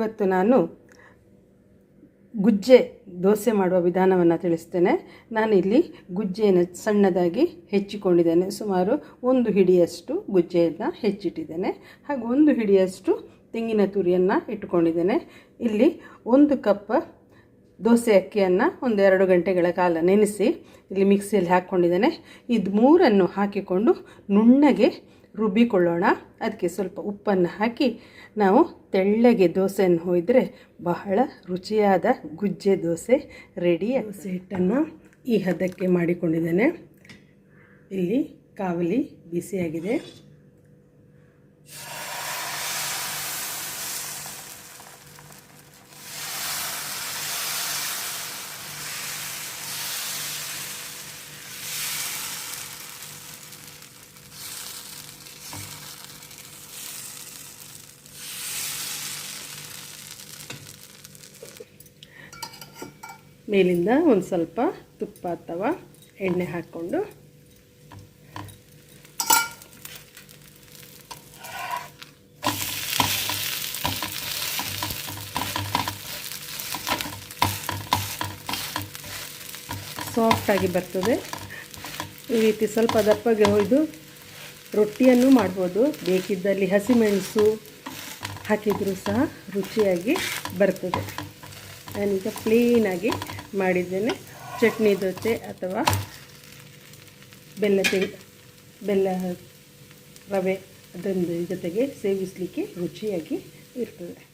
ಇವತ್ತು ನಾನು ಗುಜ್ಜೆ ದೋಸೆ ಮಾಡುವ ವಿಧಾನವನ್ನು ತಿಳಿಸ್ತೇನೆ. ನಾನಿಲ್ಲಿ ಗುಜ್ಜೆಯನ್ನು ಸಣ್ಣದಾಗಿ ಹೆಚ್ಚಿಕೊಂಡಿದ್ದೇನೆ. ಸುಮಾರು ಒಂದು ಹಿಡಿಯಷ್ಟು ಗುಜ್ಜೆಯನ್ನು ಹೆಚ್ಚಿಟ್ಟಿದ್ದೇನೆ. ಹಾಗೂ ಒಂದು ಹಿಡಿಯಷ್ಟು ತೆಂಗಿನ ತುರಿಯನ್ನು ಇಟ್ಟುಕೊಂಡಿದ್ದೇನೆ. ಇಲ್ಲಿ ಒಂದು ಕಪ್ ದೋಸೆ ಅಕ್ಕಿಯನ್ನು ಒಂದೆರಡು ಗಂಟೆಗಳ ಕಾಲ ನೆನೆಸಿ ಇಲ್ಲಿ ಮಿಕ್ಸಿಯಲ್ಲಿ ಹಾಕ್ಕೊಂಡಿದ್ದೇನೆ ಇದು ಮೂರನ್ನು ಹಾಕಿಕೊಂಡು ನುಣ್ಣಗೆ ರುಬ್ಬಿಕೊಳ್ಳೋಣ. ಅದಕ್ಕೆ ಸ್ವಲ್ಪ ಉಪ್ಪನ್ನು ಹಾಕಿ ನಾವು ತೆಳ್ಳಗೆ ದೋಸೆಯನ್ನು ಹೊಯ್ದರೆ ಬಹಳ ರುಚಿಯಾದ ಗುಜ್ಜೆ ದೋಸೆ ರೆಡಿ ದೋಸೆ ಹಿಟ್ಟನ್ನು ಈ ಹದಕ್ಕೆ ಮಾಡಿಕೊಂಡಿದ್ದೇನೆ. ಇಲ್ಲಿ ಕಾವಲಿ ಬಿಸಿಯಾಗಿದೆ. ಮೇಲಿಂದ ಒಂದು ಸ್ವಲ್ಪ ತುಪ್ಪ ಅಥವಾ ಎಣ್ಣೆ ಹಾಕ್ಕೊಂಡು ಸಾಫ್ಟಾಗಿ ಬರ್ತದೆ. ಈ ರೀತಿ ಸ್ವಲ್ಪ ದಪ್ಪಗೆ ಹೊಯ್ದು ರೊಟ್ಟಿಯನ್ನು ಮಾಡ್ಬೋದು. ಬೇಕಿದ್ದಲ್ಲಿ ಹಸಿಮೆಣಸು ಹಾಕಿದರೂ ಸಹ ರುಚಿಯಾಗಿ ಬರ್ತದೆ. ನಾನೀಗ ಪ್ಲೇನಾಗಿ ಮಾಡಿದ್ದೇನೆ. ಚಟ್ನಿ ಜೊತೆ ಅಥವಾ ಬೆಲ್ಲ ತೆ ಬೆಲ್ಲ ರವೆ ಅದೊಂದು ಜೊತೆಗೆ ಸೇವಿಸಲಿಕ್ಕೆ ರುಚಿಯಾಗಿ ಇರ್ತದೆ.